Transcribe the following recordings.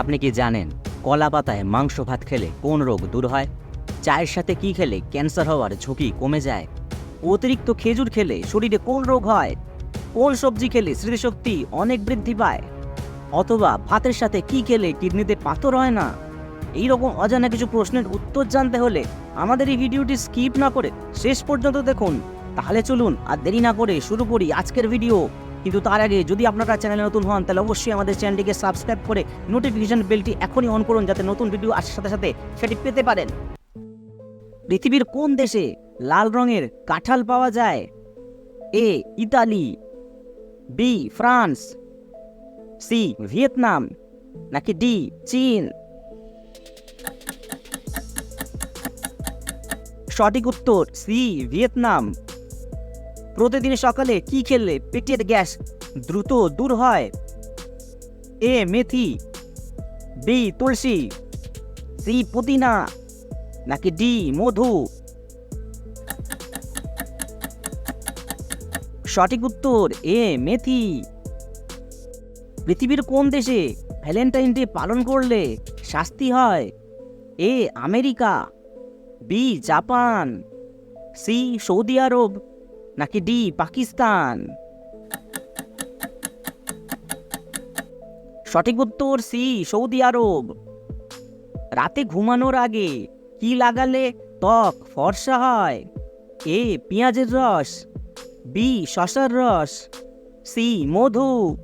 আপনি কি জানেন কলা পাতায় মাংস ভাত খেলে কোন রোগ দূর হয়? চায়ের সাথে কি খেলে ক্যান্সার হওয়ার ঝুঁকি কমে যায়? অতিরিক্ত খেজুর খেলে শরীরে কোন রোগ হয়? কোন সবজি খেলে স্মৃতিশক্তি অনেক বৃদ্ধি পায়? অথবা ভাতের সাথে কি খেলে কিডনিতে পাথর হয় না? এই রকম অজানা কিছু প্রশ্নের উত্তর জানতে হলে আমাদের এই ভিডিওটি স্কিপ না করে শেষ পর্যন্ত দেখুন। তাহলে চলুন আর দেরি না করে শুরু করি আজকের ভিডিও। কিন্তু তার আগে যদি আপনারা চ্যানেলে নতুন হন, তাহলে অবশ্যই আমাদের চ্যানেলটিকে সাবস্ক্রাইব করে নোটিফিকেশন বেলটি এখনই অন করুন যাতে নতুন ভিডিও আসার সাথে সাথে সেটি পেতে পারেন। পৃথিবীর কোন দেশে লাল রঙের কাঁঠাল পাওয়া যায়? A, Italy, B, France, C, Vietnam, নাকি ডি, চীন? সঠিক উত্তর সি, ভিয়েতনাম। প্রতিদিন সকালে কি খেললে পেটের গ্যাস দ্রুত দূর হয়? এ, মেথি, বি, তুলসী, সি, পুদিনা, নাকি ডি, মধু? সঠিক উত্তর, এ, মেথি। পৃথিবীর কোন দেশে ভ্যালেন্টাইন ডে পালন করলে শাস্তি হয়? A, America, B, Japan, C, Saudi Arab নাকি ডি, পাকিস্তান? সঠিক উত্তর সি, সৌদি আরব। রাতে ঘুমানোর আগে কি লাগালে ত্বক ফর্সা হয়? এ, পেঁয়াজের রস, বি শশার রস, সি, মধু,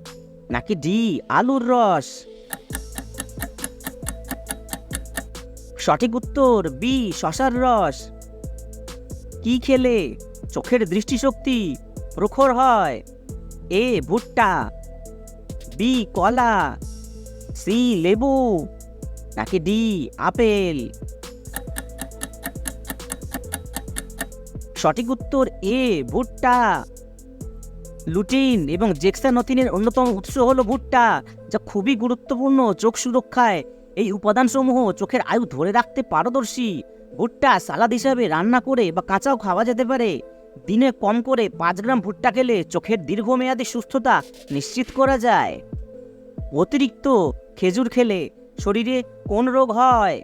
নাকি ডি, আলুর রস? সঠিক উত্তর বি শশার রস। কি খেলে? চোখের দৃষ্টিশক্তি প্রখর হয়। এ ভুট্টা, বি কলা, সি লেবু, নাকি ডি আপেল? সঠিক উত্তর এ, ভুট্টা। লুটিন এবং জেক্সানথিনের অন্যতম উৎস হলো ভুট্টা, যা খুবই গুরুত্বপূর্ণ চোখ সুরক্ষায়। এই উপাদানসমূহ চোখের আয়ু ধরে রাখতে পারদর্শী। ভুট্টা সালাদ হিসাবে রান্না করে বা কাঁচাও খাওয়া যেতে পারে। দিনে কম করে পাঁচ গ্রাম ভুট্টা খেলে চোখের দীর্ঘমেয়াদী সুস্থতা নিশ্চিত করা যায়। অতিরিক্ত খেজুর খেলে শরীরে কোন রোগ হয়?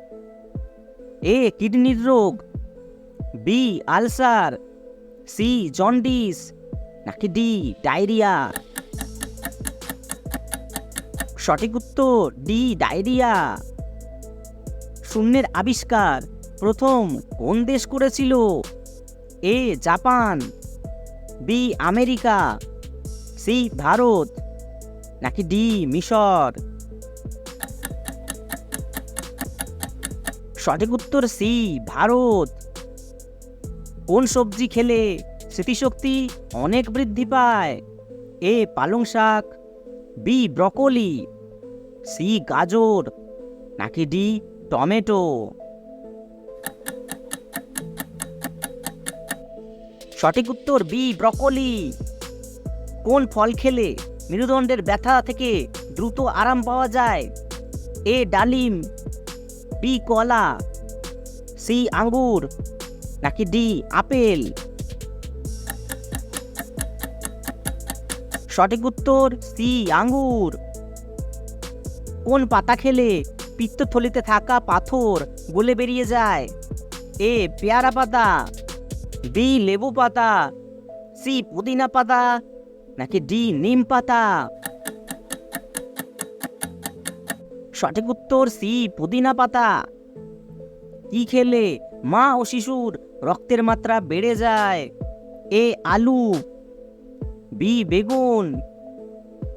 এ কিডনির রোগ, বি আলসার, সি জন্ডিস, নাকি ডি ডায়রিয়া? সঠিক উত্তর, ডি ডায়রিয়া। শূন্যের আবিষ্কার প্রথম কোন দেশ করেছিল? A, Japan, B, America, C, Bharat, নাকি ডি, মিশর? সঠিক উত্তর সি, ভারত। কোন সবজি খেলে স্মৃতিশক্তি অনেক বৃদ্ধি পায়? এ, পালং শাক, বি, ব্রকোলি, সি, গাজর, নাকি ডি, টমেটো? সঠিক উত্তর বি, ব্রকোলি। কোন ফল খেলে মেরুদণ্ডের ব্যথা থেকে দ্রুত আরাম পাওয়া যায়? এ, ডালিম, বি, কলা, সি, আঙ্গুর, নাকি ডি, আপেল? সঠিক উত্তর সি, আঙ্গুর। কোন পাতা খেলে পিত্তথলিতে থাকা পাথর গলে বেরিয়ে যায়? এ, পেয়ারা পাতা। বি লেবু পাতা, সি পুদিনা পাতা, নাকি ডি নিম পাতা? সঠিক উত্তর সি পুদিনা পাতা। কি খেলে মা ও শিশুর রক্তের মাত্রা বেড়ে যায়? এ আলু, বি বেগুন,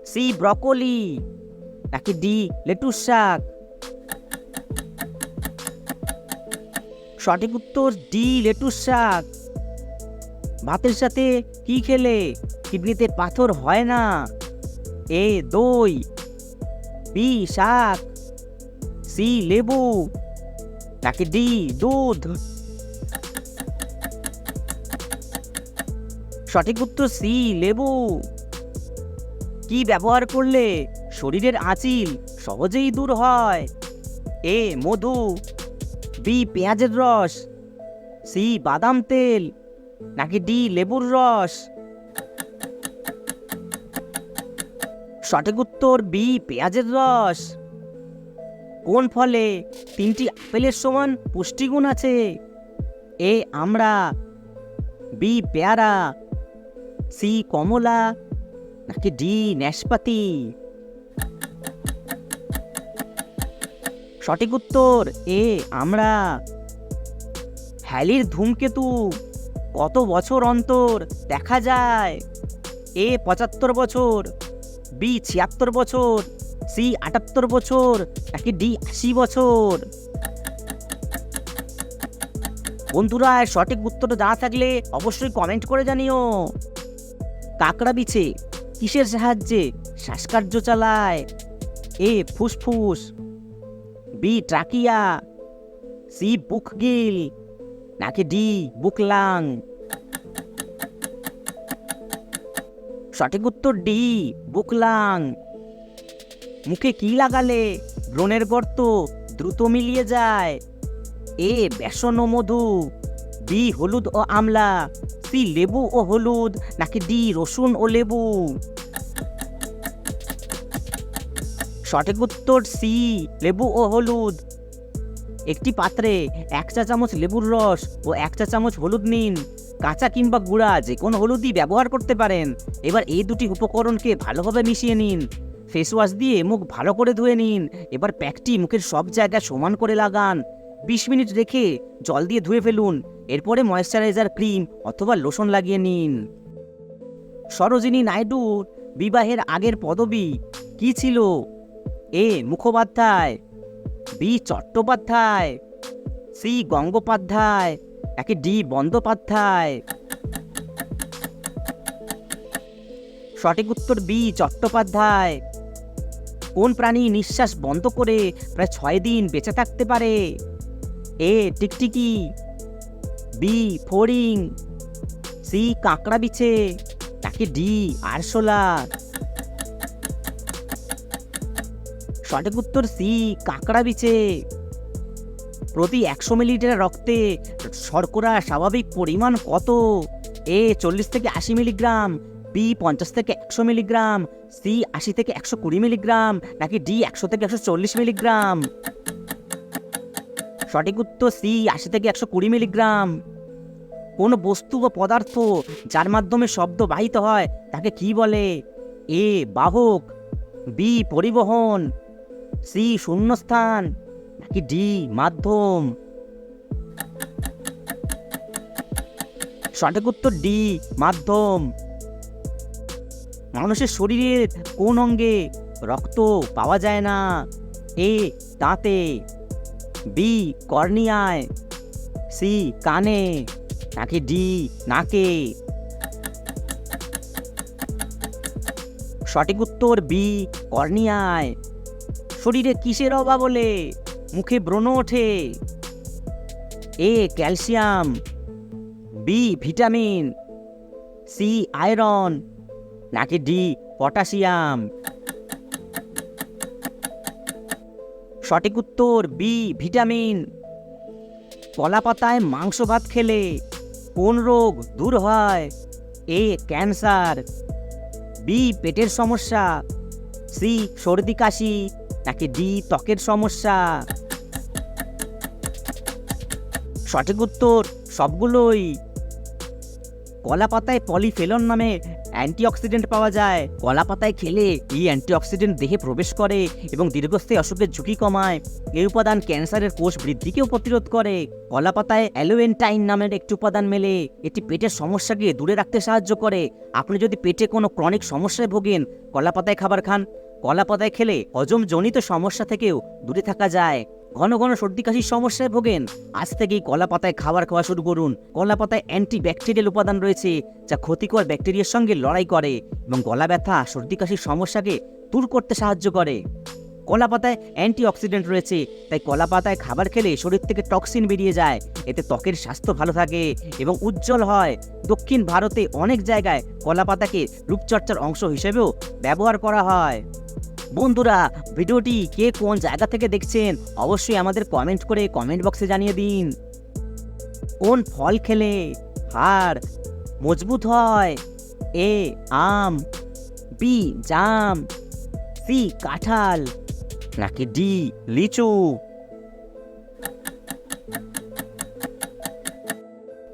সি ব্রকোলি, নাকি ডি লেটুস শাক? সঠিক উত্তর ডি লেটুস শাক। ভাতের সাথে কি খেলে? কিডনিতে পাথর হয় না। এ দই, বি শাক, সি লেবু, নাকি ডি দুধ? সঠিক উত্তর সি লেবু। কি ব্যবহার করলে শরীরের আঁচিল সহজেই দূর হয়? এ মধু, বি পেঁয়াজের রস, সি বাদাম তেল নাকি ডি, লেবুর রস? সঠিক উত্তর বি, পেঁয়াজের রস। কোন ফলে তিনটি আপেলের সমান পুষ্টিগুণ আছে? এ, আমরা। বি, পেয়ারা। সি, কমলা। নাকি ডি ন্যাশপাতি সঠিক উত্তর, এ, আমরা। হ্যালির ধূমকেতু। কত বছর অন্তর দেখা যায়? এ পঁচাত্তর বছর, বি ছিয়াত্তর বছর, সি আটাত্তর বছর, নাকি ডি আশি বছর? বন্ধুরা, সঠিক উত্তর জানা থাকলে অবশ্যই কমেন্ট করে জানিও। কাঁকড়া বিছে কিসের সাহায্যে শ্বাসকার্য চালায়? এ ফুসফুস, বি ট্রাকিয়া, সি বুকগিল নাকি ডি, বুকলাং? সঠিক উত্তর ডি, বুকলাং। মুখে কি লাগালে? ব্রণের গর্ত দ্রুত মিলিয়ে যায়। এ, বেসন ও মধু। বি, হলুদ ও আমলা। সি, লেবু ও হলুদ। নাকি ডি, রসুন ও লেবু? সঠিক উত্তর সি, লেবু ও হলুদ। একটি পাত্রে এক চা চামচ লেবুর রস ও এক চা চামচ হলুদ নিন কাঁচা কিংবা গুঁড়া, যে কোনো হলুদই ব্যবহার করতে পারেন। এবার এই দুটি উপকরণকে ভালোভাবে মিশিয়ে নিন। ফেস ওয়াশ দিয়ে মুখ ভালো করে ধুয়ে নিন। এবার প্যাকটি মুখের সব জায়গায় সমান করে লাগান। বিশ মিনিট রেখে জল দিয়ে ধুয়ে ফেলুন। এরপরে ময়েশ্চারাইজার ক্রিম অথবা লোশন লাগিয়ে নিন। সরোজিনী নাইডুর বিবাহের আগের পদবি কি ছিল? A, Mukhopadhyay. B Chattopadhyay, C Gangopadhyay, একে ডি বন্দ্যোপাধ্যায়। সঠিক উত্তর বি চট্টোপাধ্যায়। কোন প্রাণী নিঃশ্বাস বন্ধ করে প্রায় ছয় দিন বেঁচে থাকতে পারে? এ টিকটিকি, বি ফড়িং, সি কাঁকড়া বিছে নাকি ডি আরশোলা। সঠিক উত্তর সি, কাঁকড়া বিছে প্রতি একশো মিলিলিটার রক্তে শর্করা স্বাভাবিক পরিমাণ কত? এ, চল্লিশ থেকে আশি মিলিগ্রাম, বি, পঞ্চাশ থেকে একশো মিলিগ্রাম, সি, আশি থেকে একশো কুড়ি মিলিগ্রাম, নাকি ডি, একশো থেকে একশো চল্লিশ মিলিগ্রাম? সঠিক উত্তর সি, আশি থেকে একশো কুড়ি মিলিগ্রাম। কোন বস্তু বা পদার্থ যার মাধ্যমে শব্দ বাহিত হয়, তাকে কি বলে? এ, বাহক, বি, পরিবহন সি শূন্যস্থান নাকি ডি, মাধ্যম? সঠিক উত্তর ডি, মাধ্যম। মানুষের শরীরের কোন অঙ্গে রক্ত পাওয়া যায় না? এ, দাঁতে। বি, কর্নিয়ায়। সি, কানে। নাকি ডি, নাকে? সঠিক উত্তর বি, কর্নিয়ায়। শরীরে কিসের অভাব হলে মুখে ব্রণ ওঠে? A calcium B vitamin C iron, নাকি ডি পটাশিয়াম? সঠিক উত্তর বি ভিটামিন। কলা পাতায় মাংস ভাত খেলে কোন রোগ দূর হয়? এ ক্যান্সার বি পেটের সমস্যা সি সর্দি কাশি নাকি ডি ত্বকের সমস্যা? সঠিক উত্তর সবগুলোই কলা পাতায় পলিফেলন নামে অ্যান্টিঅক্সিডেন্ট পাওয়া যায়। কলা পাতায় খেলে এই অ্যান্টিঅক্সিডেন্ট দেহে প্রবেশ করে এবং দীর্ঘস্থায়ী অসুখের ঝুঁকি কমায়। এই উপাদান ক্যান্সারের কোষ বৃদ্ধিকেও প্রতিরোধ করে। কলা পাতায় অ্যালোয়েন্টাইন নামের একটি উপাদান মেলে। এটি পেটের সমস্যাকে দূরে রাখতে সাহায্য করে। আপনি যদি পেটে কোনো ক্রনিক সমস্যায় ভোগেন কলা পাতায় খাবার খান। কলা পাতায় খেলে হজমজনিত সমস্যা থেকেও দূরে থাকা যায়। ঘন ঘন সর্দি কাশির সমস্যায় ভোগেন। আজ থেকেই কলা পাতায় খাবার খাওয়া শুরু করুন। কলা পাতায় অ্যান্টি ব্যাকটেরিয়াল উপাদান রয়েছে, যা ক্ষতিকর ব্যাকটেরিয়ার সঙ্গে লড়াই করে এবং গলা ব্যথা সর্দি কাশির সমস্যাকে দূর করতে সাহায্য করে। কলা পাতায় অ্যান্টি অক্সিডেন্ট রয়েছে, তাই কলা পাতায় খাবার খেলে শরীর থেকে টক্সিন বেরিয়ে যায়। এতে ত্বকের স্বাস্থ্য ভালো থাকে এবং উজ্জ্বল হয়। দক্ষিণ ভারতে অনেক জায়গায় কলা পাতাকে রূপচর্চার অংশ হিসেবেও ব্যবহার করা হয়। বন্ধুরা, ভিডিওটি কে কোন জায়গা থেকে দেখছেন, অবশ্যই আমাদের কমেন্ট করে কমেন্ট বক্সে জানিয়ে দিন। কোন ফল খেলে হাড় মজবুত হয়? এ, আম, বি, জাম, সি, কাঁঠাল। নাকি ডি, লিচু?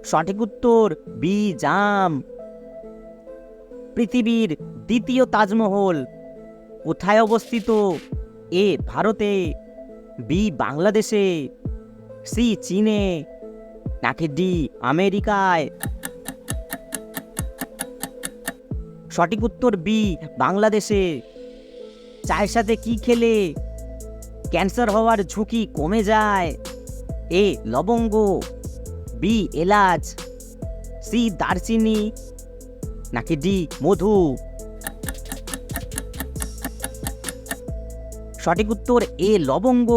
সঠিক উত্তর, বি, জাম। পৃথিবীর দ্বিতীয় তাজমহল কোথায় অবস্থিত? এ, ভারতে, বি, বাংলাদেশে, সি, চীনে, নাকি ডি, আমেরিকায়? সঠিক উত্তর, বি, বাংলাদেশে। চায়ের সাথে কি খেলে? ক্যান্সার হওয়ার ঝুঁকি কমে যায়। এ লবঙ্গ, বি এলাচ, সি দারচিনি, নাকি ডি মধু? সঠিক উত্তর এ লবঙ্গ।